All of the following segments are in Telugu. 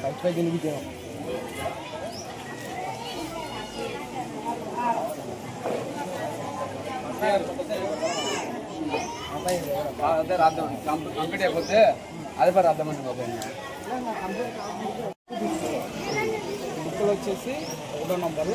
పచ్చిపై తినిపించాం అదే రాద్దాం. కంప్లీట్ అయిపోతే అదే పని రాద్దామండి పోతాయి బుక్లు వచ్చేసి ఒకటో నంబరు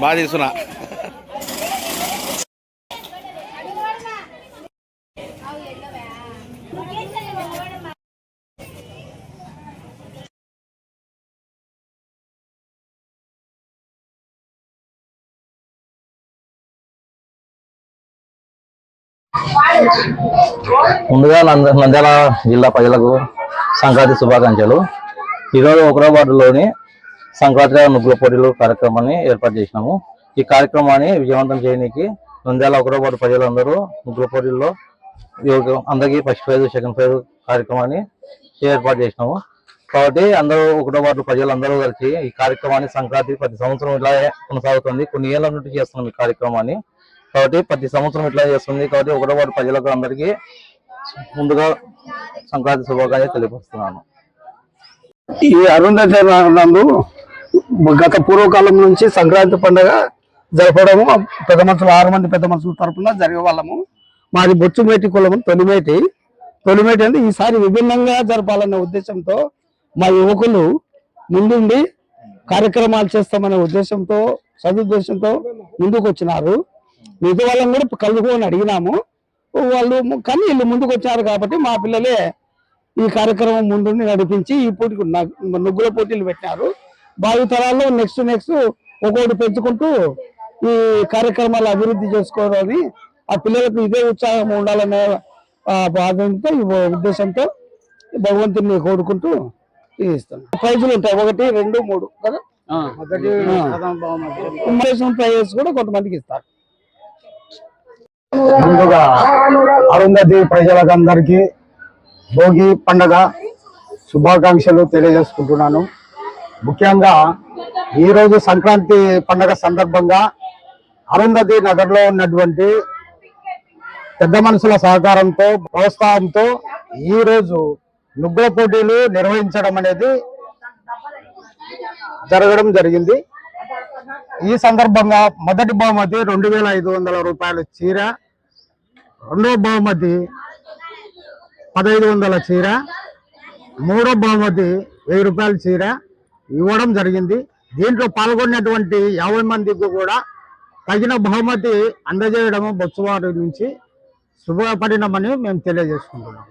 బాగా తీసుకున్నా ముందుగా నంద- నంద్యాల జిల్లా ప్రజలకు సంక్రాంతి శుభాకాంక్షలు. ఈరోజు ఒకరో సంక్రాంతి ముగ్గుల పోటీలు కార్యక్రమాన్ని ఏర్పాటు చేసినాము. ఈ కార్యక్రమాన్ని విజయవంతం చేయడానికి నంద్యాల ఒకరో ప్రజలందరూ ముగ్గుల పోటీల్లో అందరికీ ఫస్ట్ ప్రైజ్ సెకండ్ ప్రైజ్ కార్యక్రమాన్ని ఏర్పాటు చేసినాము. కాబట్టి అందరూ ఒకటో వార్డు ప్రజలందరూ కలిసి ఈ కార్యక్రమాన్ని సంక్రాంతి ప్రతి సంవత్సరం ఇలా కొనసాగుతుంది. కొన్ని ఏళ్ళ నుండి చేస్తున్నాం ఈ కార్యక్రమాన్ని. కాబట్టి ప్రతి సంవత్సరం ఇట్లా చేస్తుంది. కాబట్టి ఒకటో వార్డు ప్రజలకు అందరికీ ముందుగా సంక్రాంతి శుభాకాంక్షలు తెలియపరుస్తున్నాను. ఈ అరుంధతి నందు గత పూర్వకాలం నుంచి సంక్రాంతి పండుగ జరపడము. పెద్ద మనుషులు ఆరు మంది పెద్ద మనుషుల తరపున జరిగే వాళ్ళము. మాది బొచ్చుమేటి కులము తొలిమేటి. తొలిమేటి అంటే ఈసారి విభిన్నంగా జరపాలనే ఉద్దేశంతో మా యువకులు ముందుండి కార్యక్రమాలు చేస్తామనే ఉద్దేశంతో సదుద్దేశంతో ముందుకు వచ్చినారు మిగతా వాళ్ళని కూడా కలుపుకొని అడిగినాము. వాళ్ళు కానీ వీళ్ళు ముందుకు వచ్చారు కాబట్టి మా పిల్లలే ఈ కార్యక్రమం ముందుండి నడిపించి ఈ పోటీకి నగ్- నుగ్గుల పోటీలు పెట్టారు భావి తరాల్లో నెక్స్ట్ నెక్స్ట్ ఒక్కొక్కటి పెంచుకుంటూ ఈ కార్యక్రమాలు అభివృద్ధి చేసుకోవాలని ఆ పిల్లలకు ఇదే ఉత్సాహం ఉండాలనే బాధంతో ఈ ఉద్దేశంతో భగవంతుని కోరుకుంటూ ఇస్తాను ప్రైజులు ఉంటాయి. ఒకటి రెండు మూడు కదా? ఇంప్రెషన్ ప్రైజెస్ కూడా కొంతమందికి ఇస్తారు. ముందుగా అరుంధతి ప్రజలకందరికీ భోగి పండగ శుభాకాంక్షలు తెలియజేసుకుంటున్నాను. ముఖ్యంగా ఈరోజు సంక్రాంతి పండగ సందర్భంగా అరుంధతి నగర్లో ఉన్నటువంటి పెద్ద మనుషుల సహకారంతో ప్రోత్సాహంతో ఈ రోజు నుగ్గుల పోటీలు నిర్వహించడం అనేది జరగడం జరిగింది. ఈ సందర్భంగా మొదటి బహుమతి రెండు వేల ఐదు వందల రూపాయల చీర రెండో బహుమతి పదహైదు వందల చీర మూడో బహుమతి వెయ్యి రూపాయల చీర ఇవ్వడం జరిగింది. దీంట్లో పాల్గొన్నటువంటి యాభై మందికి కూడా తగిన బహుమతి అందజేయడము బొత్సవారి నుంచి శుభపడినమని మేము తెలియజేసుకుంటున్నాం.